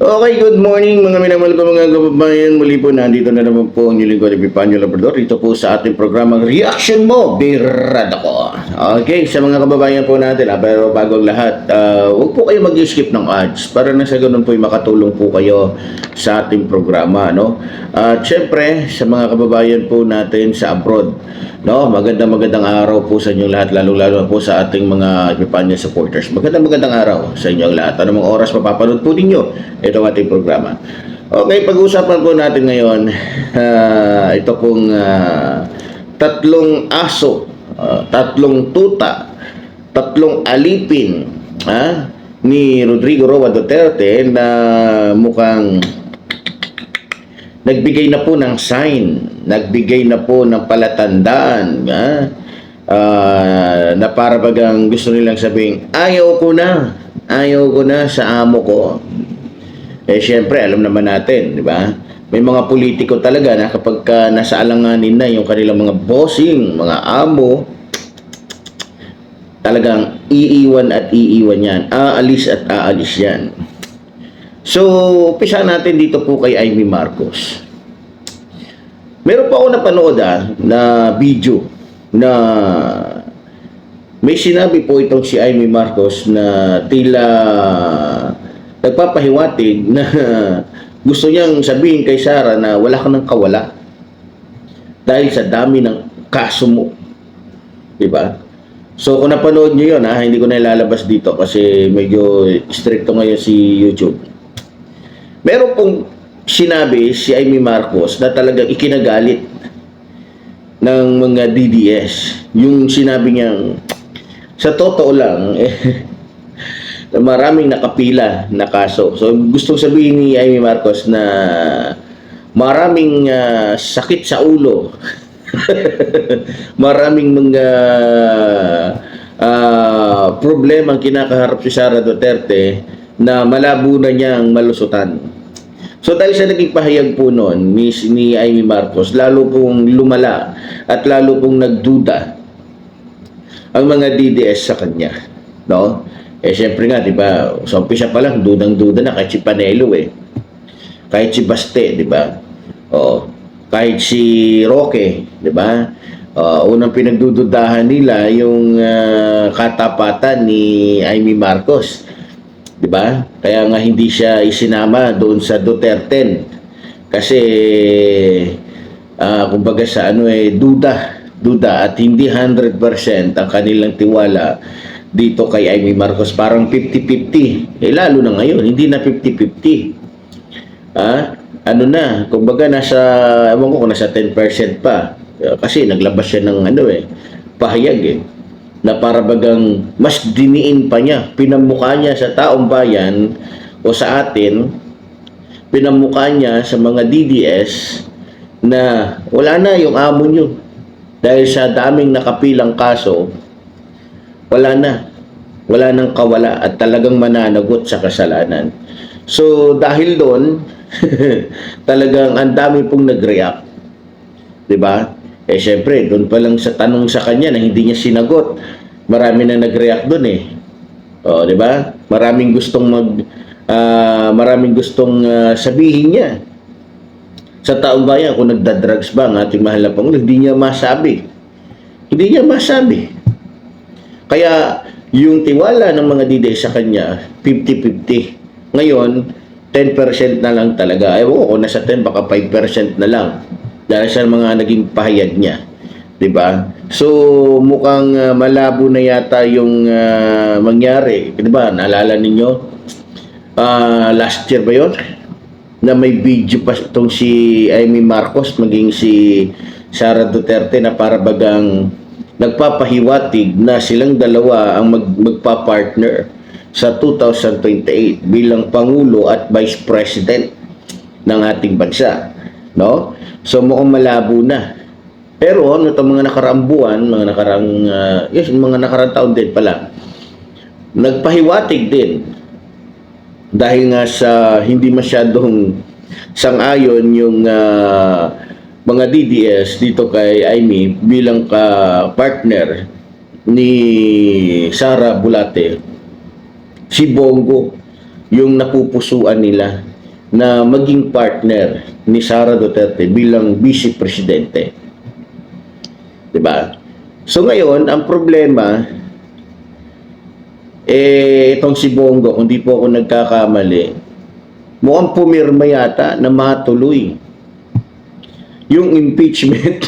Okay, good morning mga minamahal ko mga kababayan. Muli po nandito na naman po ang lingkod Epipanyo Labrador dito po sa ating programang Reaction Mo, Birada ko. Okay, sa mga kababayan po natin, ah, pero bago ang lahat, ah, huwag po kayo mag-skip ng ads para na sa ganun po ay makatulong po kayo sa ating programa. No? At syempre, sa mga kababayan po natin sa abroad, no? magandang magandang araw po sa inyong lahat, lalo-lalo po sa ating mga Epipanyo supporters. Magandang magandang araw sa inyong lahat. Anong oras mapapanood po ninyo itong ating programa. Okay, pag-uusapan po natin ngayon, ah, ito pong ah, tatlong aso, ah, tatlong tuta, tatlong alipin ah, ni Rodrigo Roa Duterte na mukhang nagbigay na po ng sign, nagbigay na po ng palatandaan, ah, ah, na para bagang gusto nilang sabihin, ayaw ko na, ayaw ko na sa amo ko. Eh, syempre, alam naman natin, di ba? May mga politiko talaga na kapag ka nasa alanganin na yung kanilang mga bossing, mga amo, talagang iiwan at iiwan yan. Aalis at aalis yan. So, umpisa natin dito po kay Amy Marcos. Meron pa ako napanood ah, na video na may sinabi po itong si Amy Marcos na tila nagpapahiwatig na gusto niyang sabihin kay Sarah na wala ka ng kawala dahil sa dami ng kaso mo. Di ba? So kung napanood niyo yun, ha, hindi ko na ilalabas dito kasi medyo stricto ngayon si YouTube. Meron pong sinabi si Amy Marcos na talagang ikinagalit ng mga DDS. Yung sinabi niyang, sa totoo lang, eh, na maraming nakapila na kaso. So gustong sabihin ni Amy Marcos na maraming ah, sakit sa ulo. maraming mga ah, problema ang kinakaharap si Sara Duterte na malabo na niyang malusutan. So dahil sa naging pahayag po noon ni, ni Amy Marcos, lalo pong lumala at lalo pong nagduda ang mga DDS sa kanya. No? Eh, syempre nga, di ba, sa umpisa pa lang, dudang-duda na kahit si Panelo eh. Kahit si Baste, di ba? Oo. Kahit si Roque, di ba? Uh, unang pinagdududahan nila yung ah, katapatan ni Amy Marcos. Di ba? Kaya nga hindi siya isinama doon sa Duterte. Kasi, ah, kumbaga sa ano eh, duda. Duda at hindi 100% ang kanilang tiwala dito kay Amy Marcos parang 50-50. Eh lalo na ngayon, hindi na 50-50. Ah, ano na, kumbaga nasa ewan ko kung nasa 10% pa. Eh, Kasi naglabas siya ng ano eh, pahayag eh na para bagang mas diniin pa niya, pinamukha niya sa taong bayan o sa atin, pinamukha niya sa mga DDS na wala na yung amo niyo. Dahil sa daming nakapilang kaso, wala na. Wala nang kawala at talagang mananagot sa kasalanan. So, dahil doon, talagang ang dami pong nag-react. ba? Eh syempre, doon pa lang sa tanong sa kanya na hindi niya sinagot, marami na nag-react doon eh. Oh, 'di ba? Maraming gustong mag ah, maraming gustong ah, sabihin niya. Sa taong bayan kung nagda-drugs ba ang ating mahal na Pangulo, hindi niya masabi. Hindi niya masabi. Kaya yung tiwala ng mga diday sa kanya, 50-50. Ngayon, 10% na lang talaga. Ewan ko kung nasa 10, baka 5% na lang. Dahil sa mga naging pahayag niya. 'Di ba? So, mukhang ah, malabo na yata yung ah, mangyari. 'Di ba? Naalala ninyo? Ah, last year ba 'yon? Na may video pa itong si Amy Marcos maging si Sara Duterte na para bagang nagpapahiwatig na silang dalawa ang mag, magpa-partner sa 2028 bilang Pangulo at Vice President ng ating bansa. No? So mukhang malabo na. Pero ano itong mga nakaraang buwan, mga nakaraang, ah, yes, mga nakaraang taon din pala, nagpahiwatig din dahil nga sa hindi masyadong sang-ayon yung ah, mga DDS dito kay Amy bilang ka partner ni Sara Bulate si Bongo yung napupusuan nila na maging partner ni Sara Duterte bilang vice presidente. 'Di ba? So ngayon, ang problema eh itong si Bongo, kung di po ako nagkakamali, mukhang pumirma yata na matuloy yung impeachment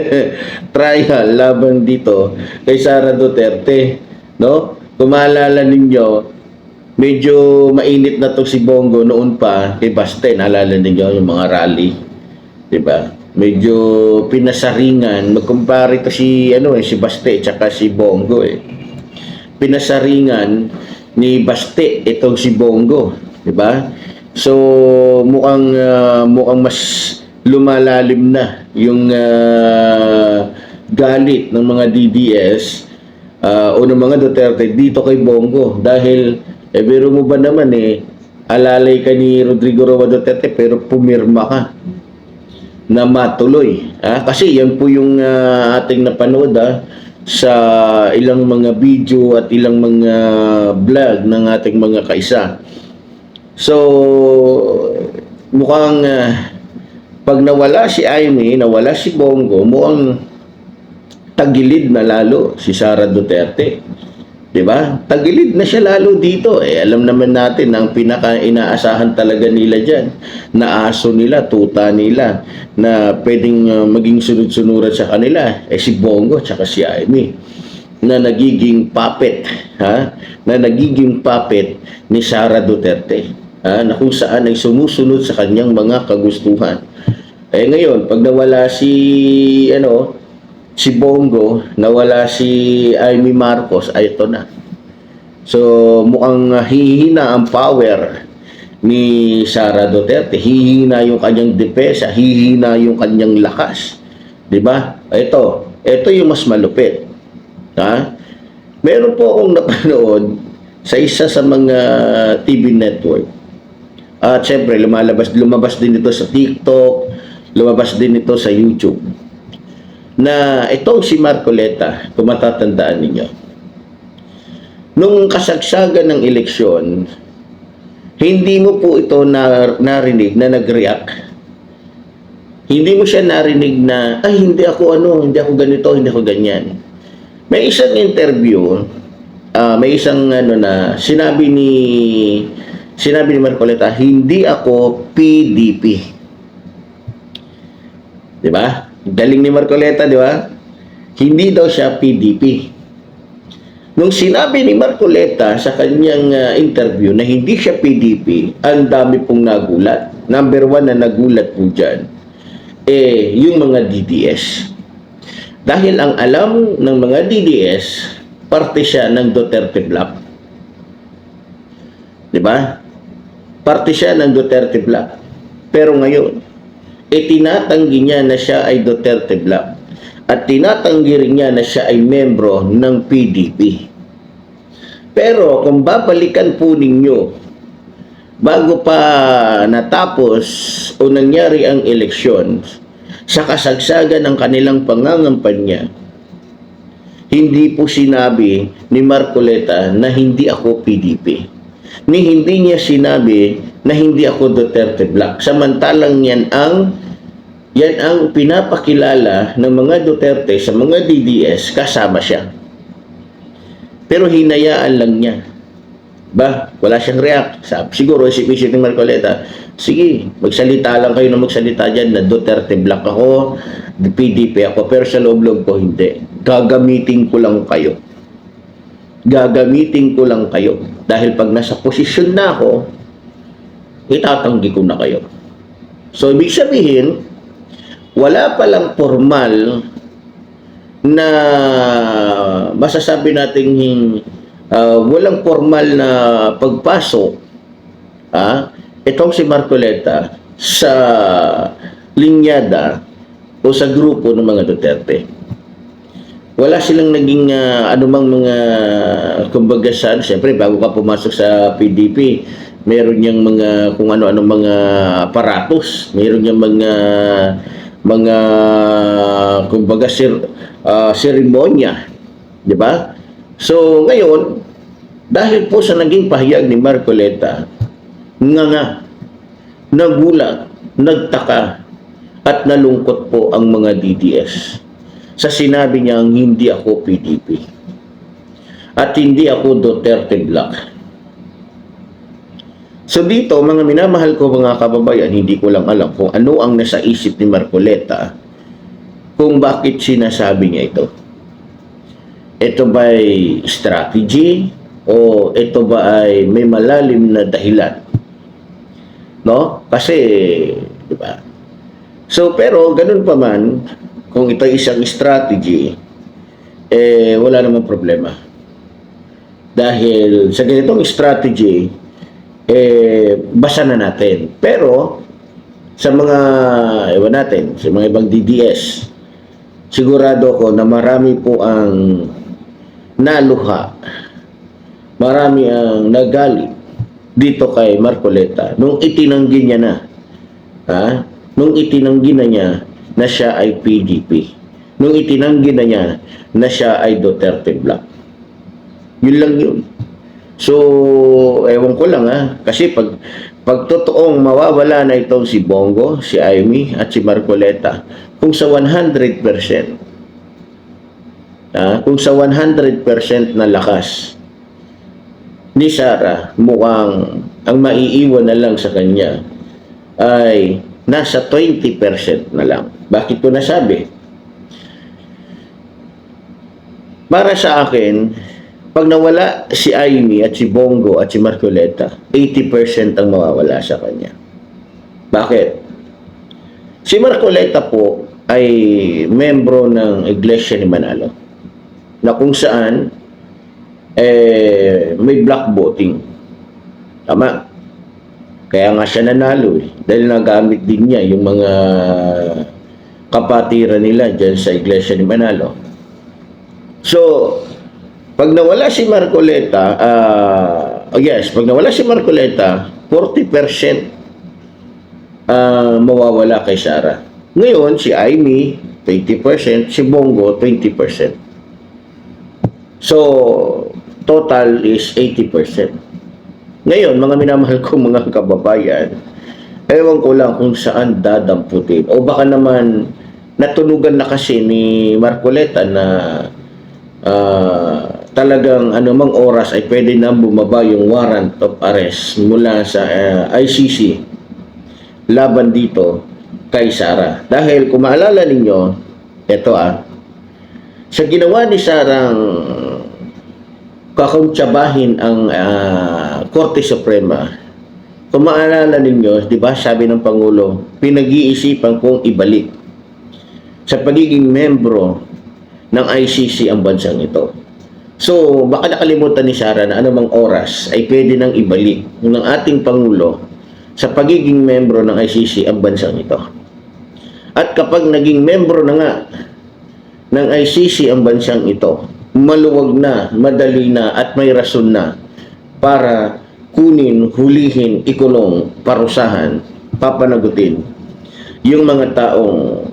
trial laban dito kay Sara Duterte, no? Kung maalala ninyo, medyo mainit na to si Bongo noon pa kay Baste, naalala ninyo yung mga rally, 'di ba? Medyo pinasaringan, magkumpare to si ano eh si Baste tsaka si Bongo eh. Pinasaringan ni Baste itong si Bongo, 'di ba? So mukhang ah, mukhang mas lumalalim na yung ah, galit ng mga DDS ah, o ng mga Duterte dito kay Bongo dahil eh biro mo ba naman eh alalay ka ni Rodrigo Roa Duterte pero pumirma ka na matuloy. Ah, kasi yan po yung ah, ating napanood ah, sa ilang mga video at ilang mga vlog ng ating mga kaisa. So, mukhang ah, pag nawala si Aimee, nawala si Bongo, mukhang tagilid na lalo si Sara Duterte. 'Di ba? Tagilid na siya lalo dito. Eh alam naman natin ang pinaka inaasahan talaga nila diyan na aso nila, tuta nila na pwedeng uh, maging sunod-sunuran sa kanila eh si Bongo tsaka si Aimee na nagiging puppet, ha? Na nagiging puppet ni Sara Duterte, ha? Na kung saan ay sumusunod sa kanyang mga kagustuhan. Eh ngayon, pag nawala si ano, si Bongo, nawala si Amy Marcos, ay ito na. So, mukhang hihina ang power ni Sara Duterte. Hihina yung kanyang depesa, hihina yung kanyang lakas. 'Di ba? Ito, ito yung mas malupit. Ha? Meron po akong napanood sa isa sa mga TV network. At syempre, lumalabas, lumabas din ito sa TikTok, lumabas din ito sa YouTube na itong si Marcoleta, kung matatandaan ninyo, nung kasagsagan ng eleksyon, hindi mo po ito na, narinig na nag-react. Hindi mo siya narinig na, ay hindi ako ano, hindi ako ganito, hindi ako ganyan. May isang interview, ah, may isang ano na, sinabi ni, sinabi ni Marcoleta, hindi ako PDP. Di ba? Galing ni Marcoleta, di ba? Hindi daw siya PDP. Nung sinabi ni Marcoleta sa kanyang ah, interview na hindi siya PDP, ang dami pong nagulat. Number one na nagulat po dyan, eh, yung mga DDS. Dahil ang alam ng mga DDS, parte siya ng Duterte Block. Di ba? Parte siya ng Duterte Block. Pero ngayon, e tinatanggi niya na siya ay Duterte Block at tinatanggi rin niya na siya ay membro ng PDP. Pero kung babalikan po ninyo bago pa natapos o nangyari ang eleksyon sa kasagsagan ng kanilang pangangampanya, hindi po sinabi ni Marcoleta na hindi ako PDP. Ni hindi niya sinabi na hindi ako Duterte Black. Samantalang yan ang yan ang pinapakilala ng mga Duterte sa mga DDS kasama siya. Pero hinayaan lang niya. Ba, wala siyang react. Sabi, siguro isip-isip ni Marcoleta, sige, magsalita lang kayo na magsalita dyan na Duterte Black ako, PDP ako, pero sa loob-loob ko hindi. Gagamitin ko lang kayo. Gagamitin ko lang kayo. Dahil pag nasa posisyon na ako, itatanggi ko na kayo. So, ibig sabihin, wala palang formal na masasabi nating uh, walang formal na pagpasok ah, itong si Marcoleta sa linyada o sa grupo ng mga Duterte. Wala silang naging uh, anumang mga kumbaga siyempre bago ka pumasok sa PDP meron niyang mga kung ano-ano mga aparatos, meron niyang mga mga kumbaga sir, uh, seremonya, 'di ba? So ngayon, Dahil po sa naging pahayag ni Marcoleta, nga nga, nagulat, nagtaka, at nalungkot po ang mga DDS sa sinabi niyang hindi ako PDP at hindi ako Duterte Black. So dito, mga minamahal ko mga kababayan, hindi ko lang alam kung ano ang nasa isip ni Marcoleta kung bakit sinasabi niya ito. Ito ba ay strategy o ito ba ay may malalim na dahilan? No? Kasi, di ba? So, pero ganun pa man, kung ito isang strategy, eh, wala namang problema. Dahil sa ganitong strategy, eh, basa na natin. Pero, sa mga, ewan natin, sa mga ibang DDS, sigurado ko na marami po ang naluha, marami ang nagalit dito kay Marcoleta nung itinanggi niya na, ha? nung itinanggi na niya na siya ay PDP, nung itinanggi na niya na siya ay Duterte Black. Yun lang yun. So, ewan ko lang ha. Kasi pag, pag totoong mawawala na itong si Bongo, si Amy at si Marcoleta, kung sa 100%, ha, kung sa 100% na lakas ni Sarah, mukhang ang maiiwan na lang sa kanya ay nasa 20% na lang. Bakit ko nasabi? Para sa akin, pag nawala si Amy at si Bongo at si Marcoleta, 80% ang mawawala sa kanya. Bakit? Si Marcoleta po ay membro ng Iglesia ni Manalo na kung saan eh, may black voting. Tama. Kaya nga siya nanalo eh. Dahil nagamit din niya yung mga kapatiran nila dyan sa Iglesia ni Manalo. So, pag nawala si Marcoleta, oh yes, pag nawala si Marcoleta, 40% ah, mawawala kay Sara. Ngayon, si Amy, 20%, si Bongo, 20%. So, total is 80%. Ngayon, mga minamahal ko mga kababayan, ewan ko lang kung saan dadamputin. O baka naman natunugan na kasi ni Marcoleta na ah, talagang anumang oras ay pwede na bumaba yung warrant of arrest mula sa ah, ICC laban dito kay Sara. Dahil kung maalala ninyo, ito ah, sa ginawa ni Sarang kakauntsabahin ang ah, Korte Suprema, kung maalala ninyo, di ba sabi ng Pangulo, pinag-iisipan kong ibalik sa pagiging membro ng ICC ang bansang ito. So, baka nakalimutan ni Sara na anumang oras ay pwede nang ibalik ng ating Pangulo sa pagiging membro ng ICC ang bansang ito. At kapag naging membro na nga ng ICC ang bansang ito, maluwag na, madali na at may rason na para kunin, hulihin, ikulong, parusahan, papanagutin yung mga taong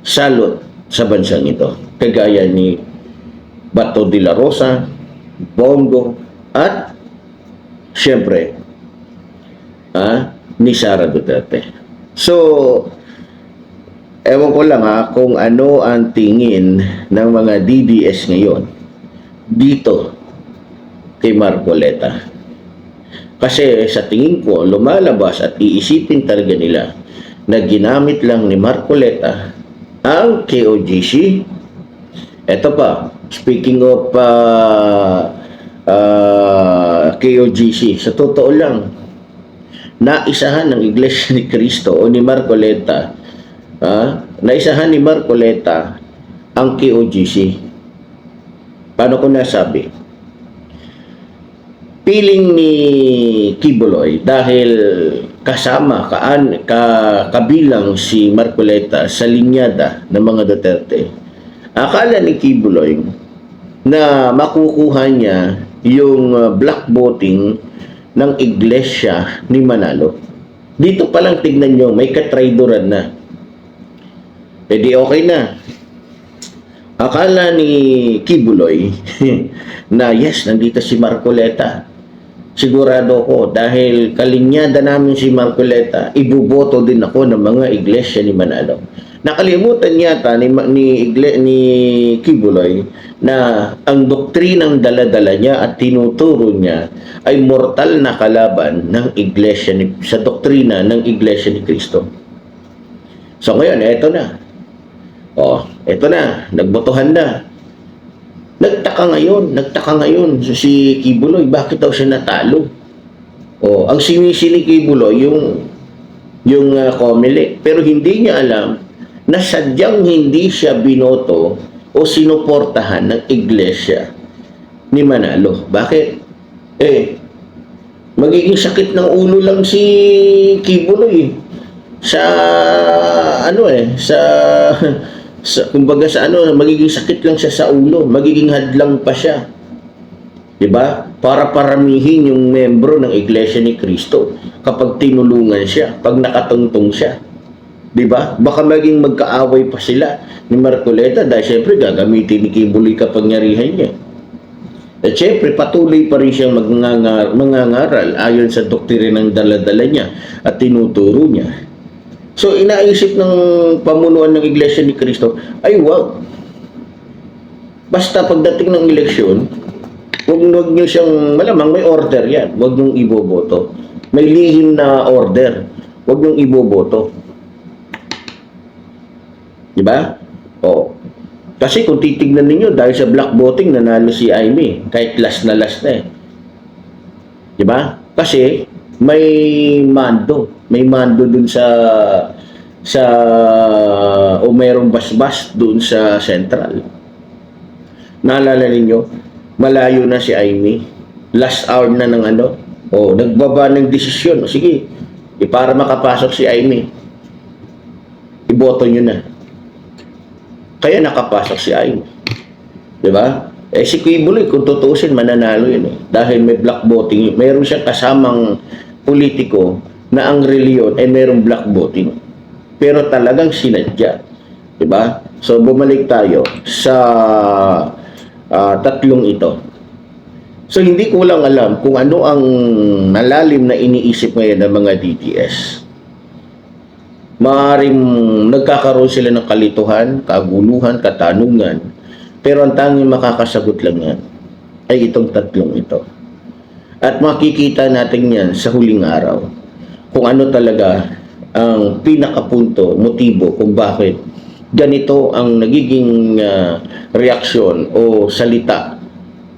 salot sa bansang ito. Kagaya ni Bato de la Rosa, Bongo, at siyempre, ah, ni Sara Duterte. So, ewan ko lang ha, kung ano ang tingin ng mga DDS ngayon dito kay Marcoleta. Kasi sa tingin ko, lumalabas at iisipin talaga nila na ginamit lang ni Marcoleta ang KOGC. Ito pa, speaking of uh, uh, KOGC, sa totoo lang, naisahan ng Iglesia ni Cristo o ni Marcoleta, ah, naisahan ni Marcoleta ang KOGC. Paano ko nasabi? Piling ni Kibuloy dahil kasama kaan, ka, kabilang si Marcoleta sa linyada ng mga Duterte. Akala ni Kibuloy na makukuha niya yung uh, black voting ng iglesia ni Manalo. Dito pa lang tignan nyo, may katraidoran na. E okay na. Akala ni Kibuloy na yes, nandito si Marcoleta. Sigurado ko dahil kalinyada namin si Marcoleta, ibuboto din ako ng mga iglesia ni Manalo. Nakalimutan yata ni, ni, igle, ni Kibuloy na ang doktrinang daladala niya at tinuturo niya ay mortal na kalaban ng iglesia ni, sa doktrina ng iglesia ni Kristo. So ngayon, eto na. Oh, eto na, nagbotohan na. Nagtaka ngayon, nagtaka ngayon si Kibuloy, bakit daw siya natalo? Oh, ang sinisi ni Kibuloy yung yung uh, Comelec, pero hindi niya alam na sadyang hindi siya binoto o sinuportahan ng iglesia ni Manalo. Bakit? Eh, magiging sakit ng ulo lang si Kibuloy sa ano eh sa sa kumbaga sa ano magiging sakit lang siya sa ulo magiging hadlang pa siya 'di ba para paramihin yung membro ng iglesia ni Kristo kapag tinulungan siya pag nakatungtong siya 'di ba baka maging magkaaway pa sila ni Marcoleta dahil syempre gagamitin ni Kibuloy kapangyarihan niya at syempre, patuloy pa rin siyang magngangar, mangangaral ayon sa doktrina ng daladala niya at tinuturo niya. So, inaisip ng pamunuan ng Iglesia ni Cristo, ay wag. Basta pagdating ng eleksyon, wag, wag niyo siyang, malamang may order yan, wag niyong iboboto. May lihim na order, wag niyong iboboto. Di ba? Oo. Kasi kung titignan ninyo, dahil sa black voting, nanalo si Amy. Kahit last na last na eh. Di ba? Kasi may mando. May mando dun sa sa o merong basbas dun sa central. Naalala ninyo, malayo na si Amy. Last hour na ng ano. O, nagbaba ng desisyon. Sige, e para makapasok si Amy, iboto nyo na. Kaya nakapasok si Ayn. Di ba? Eh si Kibuloy, kung tutusin, mananalo yun eh. Dahil may black voting. Mayroon siyang kasamang politiko na ang reliyon ay mayroong black voting. Pero talagang sinadya. Di ba? So bumalik tayo sa ah, tatlong ito. So hindi ko lang alam kung ano ang nalalim na iniisip ngayon ng mga DDS maaring nagkakaroon sila ng kalituhan, kaguluhan, katanungan. Pero ang tanging makakasagot lang yan ay itong tatlong ito. At makikita natin yan sa huling araw kung ano talaga ang pinakapunto, motibo kung bakit ganito ang nagiging ah, reaksyon o salita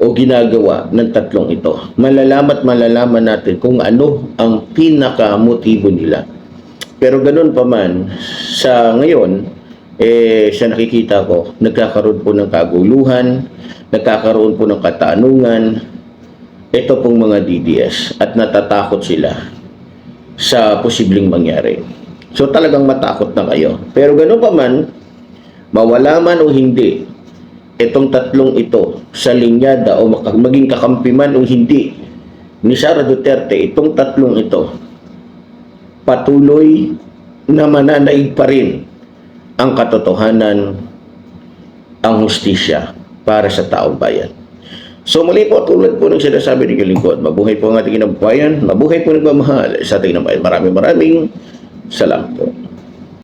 o ginagawa ng tatlong ito. Malalamat malalaman natin kung ano ang pinaka-motibo nila. Pero ganun pa man, sa ngayon, eh, sa nakikita ko, nagkakaroon po ng kaguluhan, nagkakaroon po ng katanungan, ito pong mga DDS at natatakot sila sa posibleng mangyari. So talagang matakot na kayo. Pero ganun pa man, mawala man o hindi, itong tatlong ito sa linyada o maging kakampi man o hindi ni Sara Duterte, itong tatlong ito, patuloy na mananaig pa rin ang katotohanan, ang hustisya para sa taong bayan. So muli po, tulad po ng sinasabi ng lingkod, mabuhay po ang ating inabubayan, mabuhay po nagmamahal sa ating nabayan. Maraming maraming salamat po.